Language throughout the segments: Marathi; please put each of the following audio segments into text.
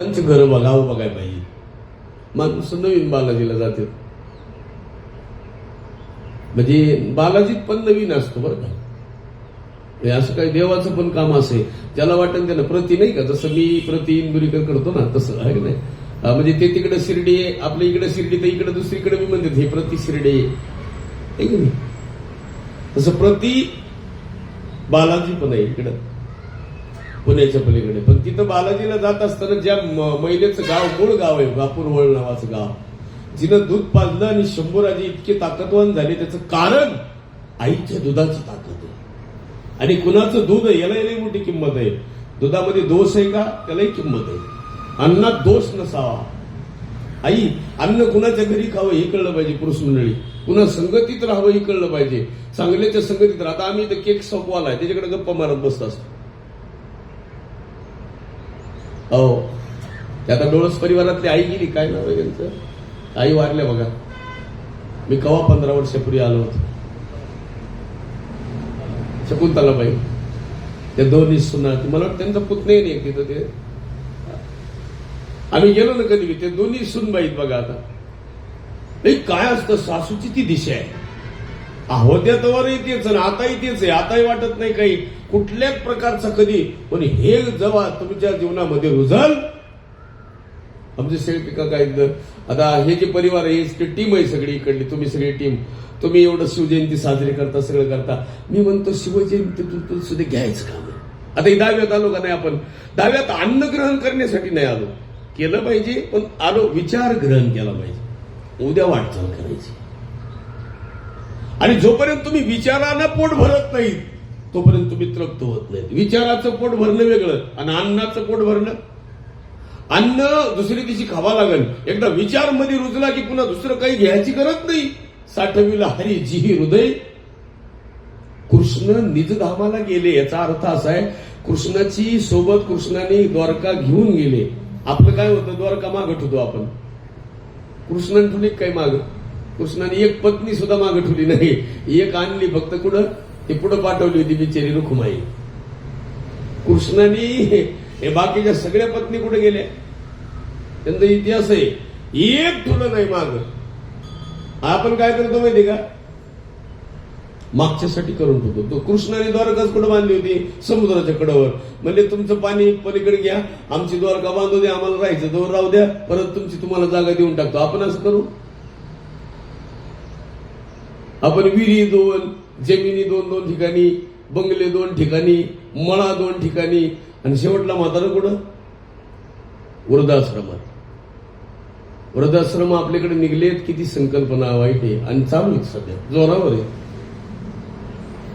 त्यांचे घर बघावं बघायला पाहिजे. माणूस नवीन बालाजीला जाते म्हणजे बालाजीत पण नवीन असतो बरं का. म्हणजे असं काही देवाचं पण काम असे. ज्याला वाटेल त्याला प्रति नाही का? जसं मी प्रति इंदुरीकर करतो ना तसं आहे की नाही? म्हणजे ते तिकडे शिर्डी आहे आपल्या इकडे शिर्डी तर इकडे दुसरीकडे मी म्हणतात हे प्रति शिर्डी आहे की नाही? तसं प्रति बालाजी पण आहे इकडं. पुण्याच्या पलीकडे. पण तिथं बालाजीला जात असताना ज्या म- महिलेचं गाव मूळ गाव आहे गापूरवळ नावाचं गाव जिनं दूध पाजलं आणि शंभूराजी इतके ताकदवान झाले त्याचं कारण आईच्या दुधाची ताकद आहे. आणि कुणाचं दूध आहे याला लई मोठी किंमत आहे. दुधामध्ये दोष आहे का? त्यालाही किंमत आहे. अन्नात दोष नसावा. आई अन्न कुणाच्या घरी खावं हे कळलं पाहिजे पुरुष मंडळी. कुणा संगतीत राहावं हे कळलं पाहिजे. चांगल्याच्या संगतीत राहता आम्ही इथं केक सपवाला आहे त्याच्याकडे गप्पा मारत बसत असतो. हो. ते आता डोळस परिवारातली आई गेली काय नाव आहे त्यांचं? आई वारल्या बघा. मी कवा पंधरा वर्षापूर्वी आलो होतो. शकुंतलाबाई. त्या दोन्ही सुना मला वाटतं त्यांचा पुतणे नाही तिथं ते. आम्ही गेलो ना कधी ते दोन्ही सुनबाईत बघा आता. नाही काय असतं? सासूची ती दिशा आहे. होत्या तवरही तेच आणि आताही तेच आहे. आताही वाटत नाही काही. कुठल्याच प्रकारचा कधी पण हे जेव्हा तुमच्या जीवनामध्ये रुजल आमचे सगळे पिका काय आता हे जे परिवार आहे हे टीम आहे सगळी इकडली तुम्ही सगळी टीम. तुम्ही एवढं शिवजयंती साजरी करता सगळं करता. मी म्हणतो शिवजयंती सुद्धा घ्यायचं काम आता ही दहाव्यात आलो का नाही आपण. दहाव्यात अन्न ग्रहण करण्यासाठी नाही आलो. केलं पाहिजे पण आलो विचार ग्रहण केला पाहिजे. उद्या वाटचाल करायची. आणि जोपर्यंत तुम्ही विचारानं पोट भरत नाही तोपर्यंत तुम्ही तृप्त होत नाही विचाराचं पोट भरणं वेगळं आणि अन्नाचं पोट भरणं. अन्न दुसरी दिवशी खावा लागेल. एकदा विचारमध्ये रुजला की पुन्हा दुसरं काही घ्यायची गरज नाही. साठविला हरी जिही हृदय. कृष्ण निजधामाला गेले. याचा अर्थ असा आहे कृष्णाची सोबत कृष्णाने द्वारका घेऊन गेले. आपलं काय होतं? द्वारका मागत होतो आपण. कृष्णाने ठेवली काय माग? कृष्णाने एक पत्नी सुद्धा माग ठेवली नाही. एक आणली फक्त कुठं? ते पुढं पाठवली होती बिचारी रुखुमाई. कृष्णाने हे बाकीच्या सगळ्या पत्नी कुठे गेल्या? त्यांचा इतिहास आहे. एक तुला नाही माग. आपण काय करतो माहिती का? मागच्यासाठी करून ठेवतो. तो कृष्णाने द्वारकाच कुठं बांधली होती? समुद्राच्या कडावर. म्हणजे तुमचं पाणी पलीकडे घ्या. आमची द्वारका बांधू द्या आम्हाला राहायचं जवळ राहू द्या. परत तुमची तुम्हाला जागा देऊन टाकतो. आपण असं करू? आपण विहिरी दोन जमिनी दोन दोन ठिकाणी बंगले दोन ठिकाणी मळा दोन ठिकाणी आणि शेवटला म्हातारा कुठं? वृद्धाश्रमात. वृद्धाश्रम आपल्याकडे निघलेत किती संकल्पना वाईट आहे आणि चालू आहेत सध्या. जोरावर आहे.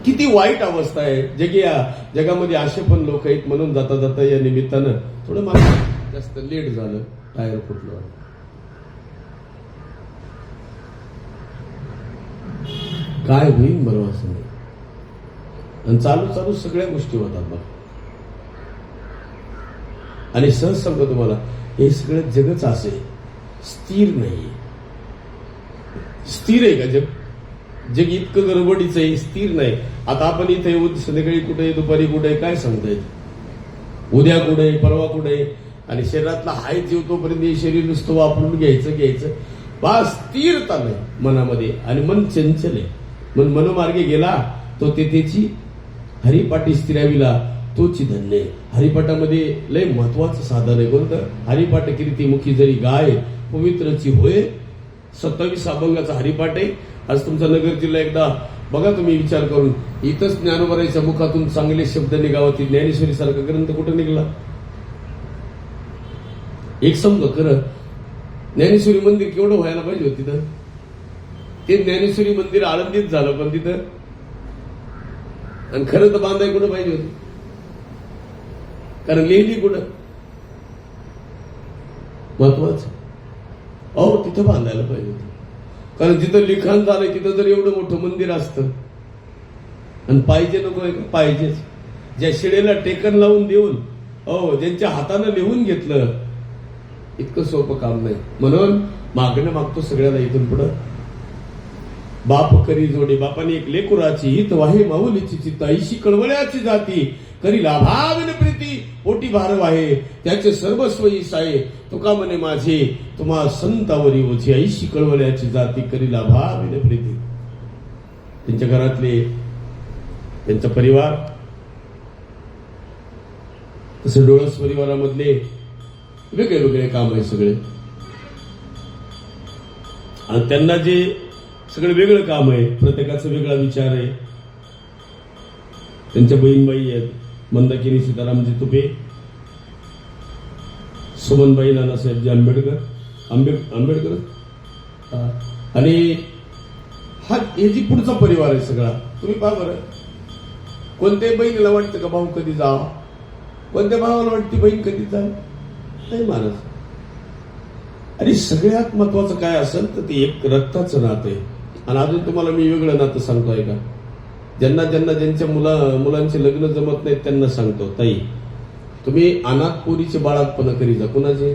किती वाईट अवस्था आहे. जगी या जगामध्ये असे पण लोक आहेत म्हणून जाता जाता या निमित्तानं थोडं मला जास्त लेट झालं टायर फुटलं. काय होईल बरं असं नाही. आणि चालू चालू सगळ्या गोष्टी होतात बघ. आणि सहज सांगतो तुम्हाला हे सगळं जगच असे. स्थिर नाही. स्थिर आहे का जग? जग इतकं गडबडीचं आहे स्थिर नाही. आता आपण इथे येऊ संध्याकाळी कुठे आहे, दुपारी कुठे आहे, काय सांगता येत? उद्या कुठे आहे, परवा कुठे आहे? आणि शरीरातला हाय जीव तोपर्यंत हे शरीर नुसतं वापरून घ्यायचं घ्यायचं. बा स्थिरता नाही मनामध्ये. आणि मन चंचल आहे. मन मनोमार्गे गेला तो तेथेची हरिपाठी स्त्रियाविला तोची धन्य आहे. हरिपाठामध्ये लय महत्वाचं साधन आहे कोणतं? हरिपाठ कीर्ती मुखी जरी गाय पवित्रची होय सत्तावीस अभंगाचा हरिपाठ आहे. आज तुमचा नगर जिल्हा एकदा बघा तुम्ही विचार करून. इथंच ज्ञानोबराईच्या मुखातून चांगले शब्द निघावती. ज्ञानेश्वरी सारखा ग्रंथ कुठे निघाला? एक समजा खरं. ज्ञानेश्वरी मंदिर केवढं व्हायला पाहिजे होती तिथं? ते ज्ञानेश्वरी मंदिर आळंदीत झालं पण तिथं आणि खरं तर बांधाय कुठं पाहिजे होत? कारण लिहिली कुठं? महत्वाचं. अहो तिथं बांधायला पाहिजे होत. कारण जिथं लिखाण झालंय तिथं जर एवढं मोठं मंदिर असतं आणि पाहिजे नको आहे का? पाहिजेच. ज्या शिडेला टेकन लावून देऊन अहो ज्यांच्या हातानं लिहून घेतलं इतकं सोपं काम नाही. म्हणून मागणं मागतो सगळ्याला इथून पुढं. बाप करी जोडे बापाने एक लेकुराची हित वाहे माऊलीची चित्त ऐशी कळवळ्याची जाती. करी लाभाविन प्रीती पोटी भारव आहे. त्याचे सर्वस्व ईस आहे. तुका म्हणे माझे तुम्हा संतावरी ओझी ऐशी कळवळ्याची जाती. करी लाभाविन प्रीती. त्यांच्या घरातले त्यांचा परिवार तसं डोळस परिवारामधले वेगळे वेगळे काम आहे सगळे. आणि त्यांना जे सगळं वेगळं काम आहे. प्रत्येकाचा वेगळा विचार आहे. त्यांच्या बहीणबाई आहेत. मंदाकिनी सीतारामजी तुपे सुमनबाई नानासाहेबजी आंबेडकर. आंबे आंबेडकर? आणि हा हे जी पुढचा परिवार आहे सगळा तुम्ही पहा बरं. कोणत्याही बहिणीला वाटतं का भाऊ कधी जा कोणत्या भावाला वाटते बहीण कधी जा नाही महाराज आणि सगळ्यात महत्वाचं काय असेल तर ते एक रक्ताचं नातं आहे. आणि अजून तुम्हाला मी वेगळं नातं सांगतोय का? ज्यांना ज्यांना ज्यांच्या मुला मुलांचे लग्न जमत नाहीत त्यांना सांगतो ताई तुम्ही अनाथ पोरीचे बाळातपणा करी जा. कुणाचे?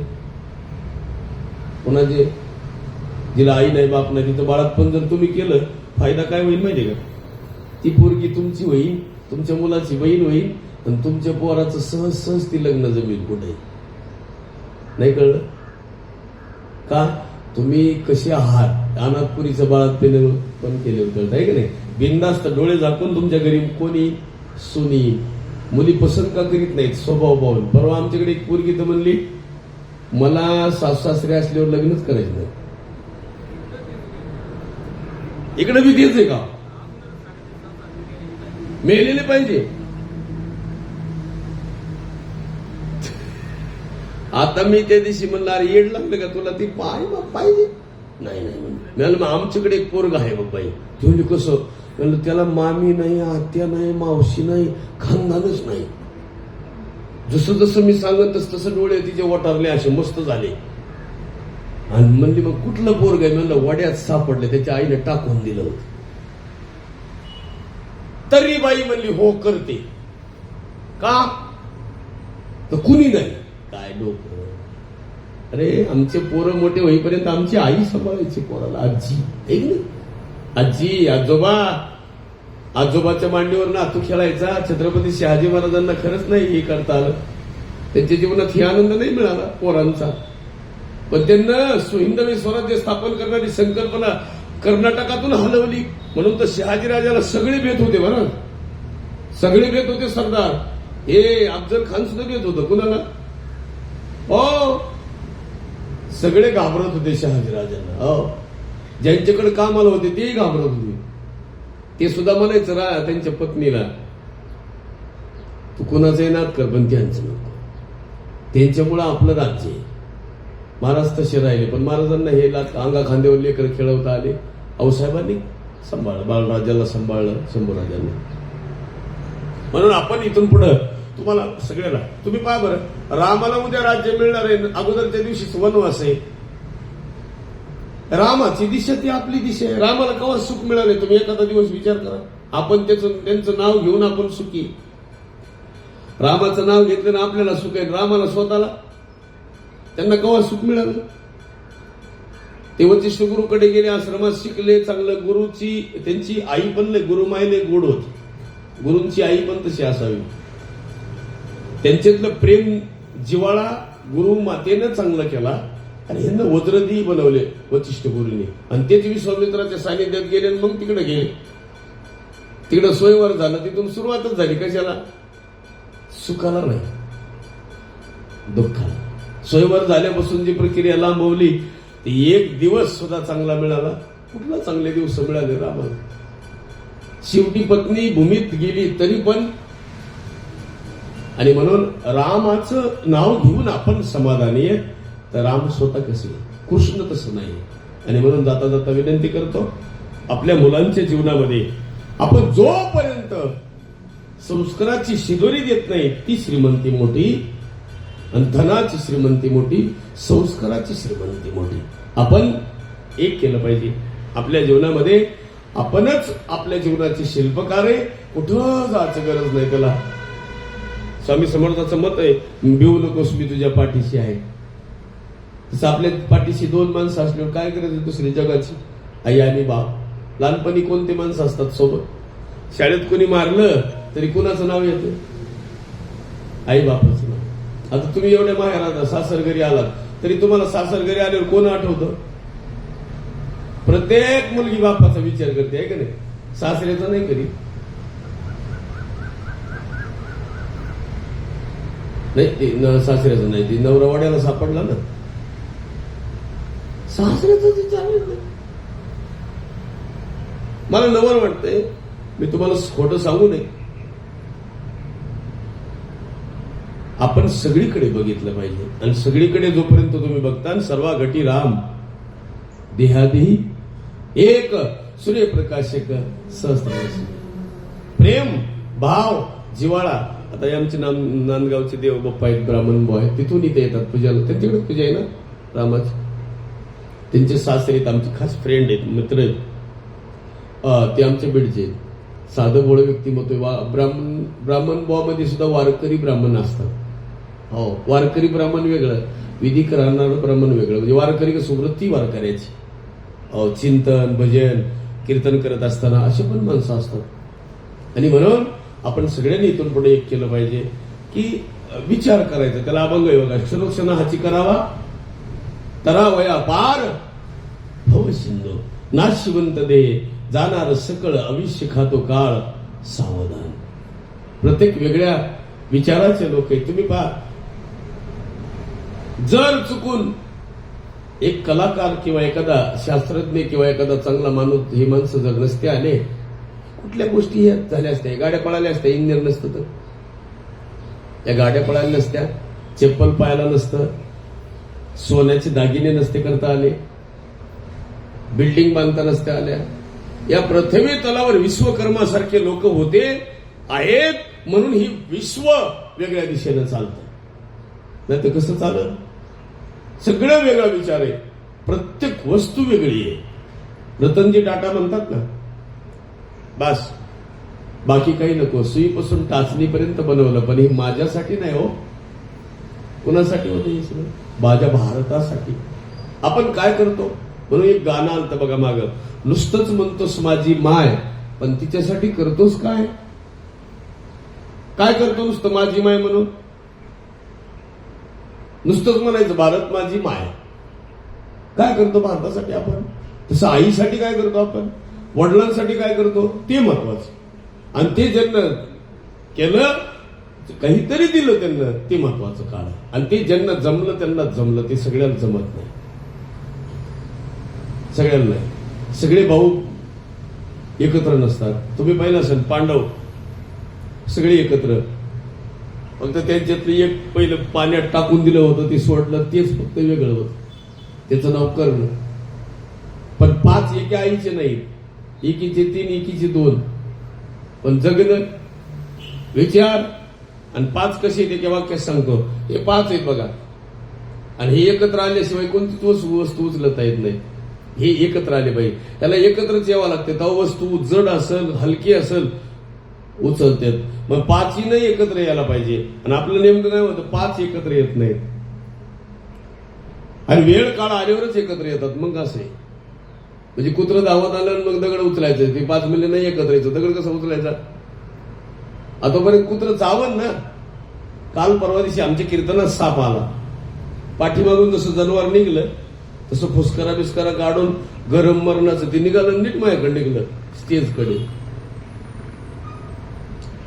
कुणाचे? जिला आई नाही बाप नाही तिचं बाळातपण जर तुम्ही केलं फायदा काय होईल माहिती का? ती पोरगी तुमची होईल तुमच्या मुलाची बहीण होईल आणि तुमच्या पोराचं सहज सहज ती लग्न जमेल कुठे नाही कळलं? का? तुम्ही कसे आहात? अनाथपुरीचं बाळात पेन पण केलं होतं आहे की नाही? बिंदास्त डोळे झाकून तुमच्या घरी कोणी सुनी मुली पसंत का करीत नाहीत? स्वभाव पाहून. परवा आमच्याकडे एक पोरगी तर म्हणली मला सासू सासरे असल्यावर लग्नच करायचं नाही. इकडे बी तेच आहे का? मेलेले पाहिजे. आता मी त्या दिवशी म्हणलं अरे येड लागलं का तुला? ती पाय पाहिजे नाही नाही म्हणलं मग आमच्याकडे एक पोरग आहे बाबा बाई. म्हणजे कसं? म्हणलं त्याला मामी नाही आत्या नाही मावशी नाही खानदानच नाही. जसं जसं मी सांगत तस तसं डोळे तिचे वटारले असे मस्त झाले. आणि म्हणली मग कुठलं पोरग आहे? म्हणलं वड्यात सापडले त्याच्या आईने टाकून दिलं होतं. तरी बाई म्हणली हो करते. का? तर कुणी नाही. काय डोकं? अरे आमचे पोरं मोठे होईपर्यंत आमची आई सांभाळायची पोराला. आजी आजी आजोबा आजोबाच्या मांडीवर नातू खेळायचा. छत्रपती शहाजी महाराजांना खरंच नाही हे करता आलं. त्यांच्या जीवनात हे आनंद नाही मिळाला पोरांचा. पण त्यांना हिंदवी स्वराज्य स्थापन करणारी संकल्पना कर्नाटकातून हलवली. म्हणून तर शहाजीराजाला सगळे भेट होते बरं. सगळे भेट होते सरदार. हे अफजल खान सुद्धा भेट होतं. कुणाला? हो. सगळे घाबरत होते शहाजीराजांना. हो. ज्यांच्याकडे कामाला होते तेही घाबरत होते. ते सुद्धा म्हणायचं रा त्यांच्या पत्नीला. तू कुणाचंही नाद कर पण त्यांचं नको. त्यांच्यामुळं आपलं राज्य आहे. महाराज तसे राहिले पण महाराजांना हे लाग अंगा खांद्यावर लेकर खेळवता आले. आऊसाहेबांनी सांभाळलं बाळराजाला सांभाळलं शंभूराजांनी. म्हणून आपण इथून पुढं तुम्हाला सगळ्याला. तुम्ही पहा बरं रामाला उद्या राज्य मिळणार आहे अगोदरच्या दिवशीच वनवास आहे. रामाची दिशा ती आपली दिशा आहे. रामाला कवा सुख मिळाले तुम्ही एखादा दिवस विचार करा. आपण त्याचं त्यांचं नाव घेऊन आपण सुखी रामाचं नाव घेतलं ना आपल्याला सुख आहे. रामाला स्वतःला त्यांना कवा सुख मिळालं ते वशिष्ठ गुरुकडे गेले आश्रमात शिकले चांगलं गुरुची त्यांची आई पण गुरुमायले गुरु मायले गोड होती. गुरूंची आई पण तशी असावी. त्यांच्यातलं प्रेम जिवाळा गुरु मातेनं चांगला केला आणि यांना वज्रदी बनवले वशिष्ठ गुरुने आणि तेच विश्वामित्राच्या सानिध्यात गेले आणि मग तिकडे गेले. तिकडं स्वयंवर झालं तिथून सुरुवातच झाली. कशाला? सुखाला नाही. दुःखाला. स्वयंवर झाल्यापासून जी प्रक्रिया लांबवली ती एक दिवस सुद्धा चांगला मिळाला. कुठला चांगले दिवस मिळाले रामाला? शेवटी पत्नी भूमीत गेली तरी पण आणि म्हणून रामाचं नाव घेऊन आपण समाधानी आहे. तर राम स्वतः कसे कृष्ण तसं नाही आणि म्हणून जाता जाता विनंती करतो आपल्या मुलांच्या जीवनामध्ये आपण जोपर्यंत संस्काराची शिदोरी देत नाही ती श्रीमंती मोठी आणि धनाची श्रीमंती मोठी संस्काराची श्रीमंती मोठी. आपण एक केलं पाहिजे. आपल्या जीवनामध्ये आपणच आपल्या जीवनाचे शिल्पकार आहे कुठं जायचं गरज नाही त्याला. स्वामी समर्थाचं मत आहे भिवू नकोस मी तुझ्या पाठीशी आहे. तसं आपल्या पाठीशी दोन माणसं असल्यावर काय करायचं दुसरी जगाची? आई आणि बाप. लहानपणी कोणते माणसं असतात सोबत? शाळेत कोणी मारलं तरी कुणाचं नाव येतं? आई बापाचं नाव. आता तुम्ही एवढ्या माहेर आता सासर घरी आलात तरी तुम्हाला सासर घरी आल्यावर कोण आठवतं? प्रत्येक मुलगी बापाचा विचार करते आहे का नाही? सासऱ्याचा नाही करीत नाही ते न- सासऱ्याचं नाही ते नवरा वाड्याला सापडला ना. सासऱ्याचं विचार मला नवल वाटतंय. मी तुम्हाला खोटं सांगू नये. आपण सगळीकडे बघितलं पाहिजे. आणि सगळीकडे जोपर्यंत तुम्ही बघता आणि सर्वा घटी राम देहादेही एक सूर्यप्रकाशक सहस्त्र. प्रेम भाव जिवाळा आता हे आमचे नाम नांदगावचे देव बाप्पा आहेत ब्राह्मण बॉय तिथून इथे येतात पूजाला. त्यांच्याकडे पूजा आहे ना रामाची त्यांचे सासरे आहेत आमचे खास फ्रेंड आहेत मित्र आहेत. ते आमच्या बीडचे आहेत. साधं बोळ व्यक्तिमत्व आहे. वा- ब्राह्मण ब्राह्मण बुवामध्ये सुद्धा वारकरी ब्राह्मण असतात. हो वारकरी ब्राह्मण वेगळं विधी करणारं ब्राह्मण वेगळं म्हणजे वारकरी कसं वृत्ती वारकऱ्याची. अहो, चिंतन भजन कीर्तन करत असताना असे पण माणसं असतात. आणि म्हणून आपण सगळ्यांनी इथून पुढे एक केलं पाहिजे की विचार करायचा. त्याला अभंग योगा क्षणोक्षण हाची करावा तरावया पार. भव सिंधू नाशिवंत दे. जाणार सकळ अविष्य खातो काळ सावधान. प्रत्येक वेगळ्या विचाराचे लोक आहेत. तुम्ही पहा. जर चुकून एक कलाकार किंवा एखादा शास्त्रज्ञ किंवा एखादा चांगला माणूस हे माणसं जर नसते आले कुठल्या गोष्टी ह्या झाल्या असत्या? गाड्या पळाल्या असत्या इंजिन नसतं तर. त्या गाड्या पळाल्या नसत्या चप्पल पायाला नसतं सोन्याचे दागिने नसते करता आले बिल्डिंग बांधता नसत्या आल्या. या प्रथमे तलावर विश्वकर्मासारखे लोक होते आहेत म्हणून ही विश्व वेगळ्या दिशेनं चालतं. नाही तर कसं चालत सगळं वेगळा विचार आहे. प्रत्येक वस्तू वेगळी आहे. रतनजी टाटा म्हणतात ना बस. बाकी काही नको. सुईपासून टाचणीपर्यंत बनवलं पण हे माझ्यासाठी नाही हो. कुणासाठी होते हे सगळं? माझ्या भारतासाठी. आपण काय करतो? म्हणून एक गाणं आणतं बघा माग. नुसतंच म्हणतोस माझी माय पण तिच्यासाठी करतोस काय? काय करतो नुसतं माझी माय म्हणून? नुसतंच म्हणायचं भारत माझी माय. काय करतो भारतासाठी आपण? तसं आईसाठी काय करतो आपण? वडिलांसाठी काय करतो? ते महत्वाचं. आणि ते ज्यांना केलं काहीतरी दिलं त्यांना ते महत्वाचं काळ आणि ते ज्यांना जमलं त्यांना जमलं. ते सगळ्यांना जमत नाही. सगळ्यांना नाही. सगळे भाऊ एकत्र नसतात. तुम्ही पाहिलं असेल पांडव सगळे एकत्र. फक्त त्यांच्यातलं एक पहिलं पाण्यात टाकून दिलं होतं ते सोडलं तेच फक्त वेगळं होतं. त्याचं नाव कर्ण. पण पाच एका आईचे नाहीत एकीचे तीन एकीचे दोन. पण जगणं विचार आणि पाच कसे ते वाक्यात सांगतो. हे पाच आहेत बघा. आणि हे एकत्र आल्याशिवाय कोणतीच वस्तू वस्तू उचलता येत नाही. हे एकत्र आले पाहिजे. त्याला एकत्रच यावं लागते. तेव्हा वस्तू जड असेल हलकी असेल उचलतात. मग पाचही नाही एकत्र यायला पाहिजे. आणि आपलं नेमकं काय होतं पाच एकत्र येत नाहीत. आणि वेळ काळ आल्यावरच एकत्र येतात. मग असं आहे. म्हणजे कुत्र धावत आलं आणि मग दगड उचलायचं. ते पाच मिले नाही एकत्र यायचं दगड कसं उचलायचा? आतापर्यंत कुत्र चावन ना. काल परवा दिवशी आमच्या कीर्तनात साप आला. पाठीमागून जसं जनावर निघलं तसं फुसकरा बिस्करा काढून गरम मरणाचं ते निघालं नीट माझ्याकडे निघलं स्टेजकडे.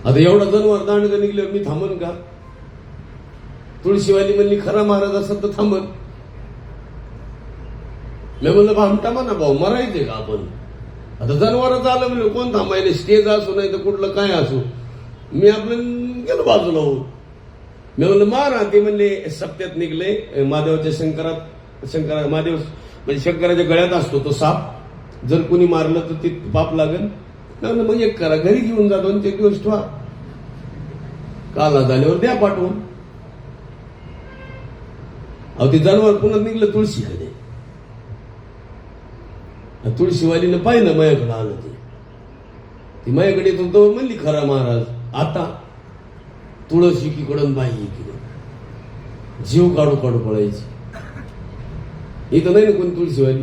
आता एवढा जनावर दांडगं निघल्यावर मी थांबन का? तुळशीवाली म्हणली खरा महाराज असत तर थांबन. मी म्हणलं भामटा म्हणा भाऊ मरायचे का आपण? आता जनावरच आलं म्हणलं कोण थांबायले? स्टेज असू नाही तर कुठलं काय असू. मी आपलं गेलो बाजूला होऊन. मी म्हणलं मारा ते म्हणले सप्त्यात निघले महादेवाच्या शंकरात शंकरा महादेव म्हणजे शंकराच्या गळ्यात असतो तो साप. जर कोणी मारलं तर ते पाप लागेल. म्हणलं मग एक करा घरी घेऊन जा दोन एक दिवस ठेवा. काला झाल्यावर द्या पाठवून. अहो ते जनावर पुन्हा निघलं तुळशीकडे तुळशीवालीनं पाहिलं माझ्याकडे आलं ते. ती माझ्याकडे येतो तो म्हणली खरा महाराज आता तुळस एकीकडून बाई एकीकडं जीव काढू काढू पळायची. इथं नाही ना कोणी तुळशीवाली.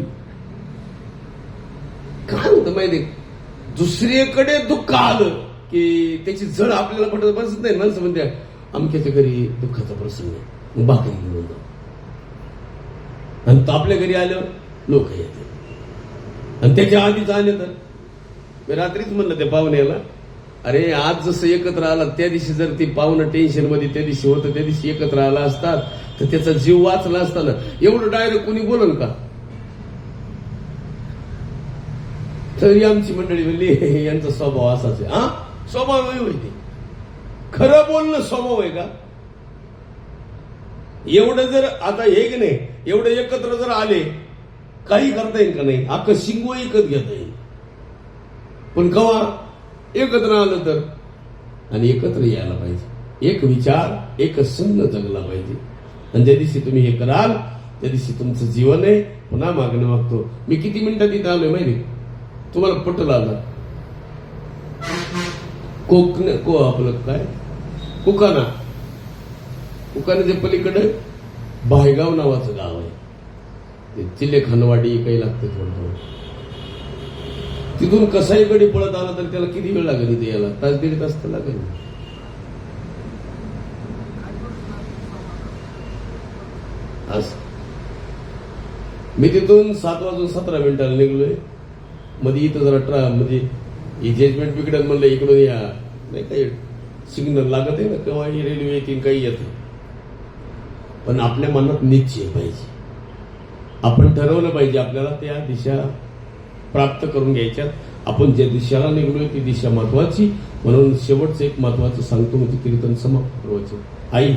काय होतं माहिती दुसरीकडे दुःख आलं की त्याची जड आपल्याला पटत बसत नाही. माणसं म्हणते अमक्याच्या घरी दुःखाचा प्रसंग आहे. बाकी घेऊन जाऊ. आणि तो आपल्या घरी आलं लोक येते आणि त्याच्या आधीच आले तर. मी रात्रीच म्हणलं त्या पाहुण्याला अरे आज जसं एकत्र आला त्या दिवशी जर ती पाहुणं टेन्शनमध्ये त्या दिवशी होतं त्या दिवशी एकत्र आला असतात तर त्याचा जीव वाचला असता ना. एवढं डायरेक्ट कोणी बोलन का? तरी आमची मंडळी म्हणली यांचा स्वभाव असाच आहे. हा? स्वभाव आहे होय खरं बोलणं स्वभाव आहे का? एवढं जर आता हे की नाही एवढं एकत्र जर आले काही करता येईल का नाही? अख्खं शिंगो एकच घेता येईल. पण कवा एकत्र आलं तर? आणि एकत्र यायला पाहिजे. एक विचार एक संघ जगला पाहिजे. आणि ज्या दिवशी तुम्ही हे कराल त्या दिवशी तुमचं जीवन आहे. पुन्हा मागणं मागतो. मी किती मिनिटात इथं आलोय माहिती तुम्हाला पटलं आलं कोकण को आपलं काय? कुकाना कुकानाच्या पलीकडे भायगाव नावाचं गाव आहे. चिल्ले खानवाडी काही लागते थोडं थोडं. तिथून कसाही गडी पळत आला तर त्याला किती वेळ लागेल इथे यायला? तास दीड तास तर लागेल. असं मी तिथून सात वाजून सतरा मिनिटाला निघलोय. मध्ये इथं जरा ट्रा म्हणजे इजेजमेंट जजमेंट बिघडत म्हणलं इकडून या. नाही काही सिग्नल लागत आहे ना केव्हाही रेल्वे येतील काही येत. पण आपल्या मनात निश्चय पाहिजे. आपण ठरवलं पाहिजे आपल्याला त्या दिशा प्राप्त करून घ्यायच्यात आपण ज्या दिशेला निघलोय ती दिशा महत्वाची. म्हणून शेवटचं एक महत्वाचं सांगतो म्हणजे कीर्तन समाप्त प्रवचन आई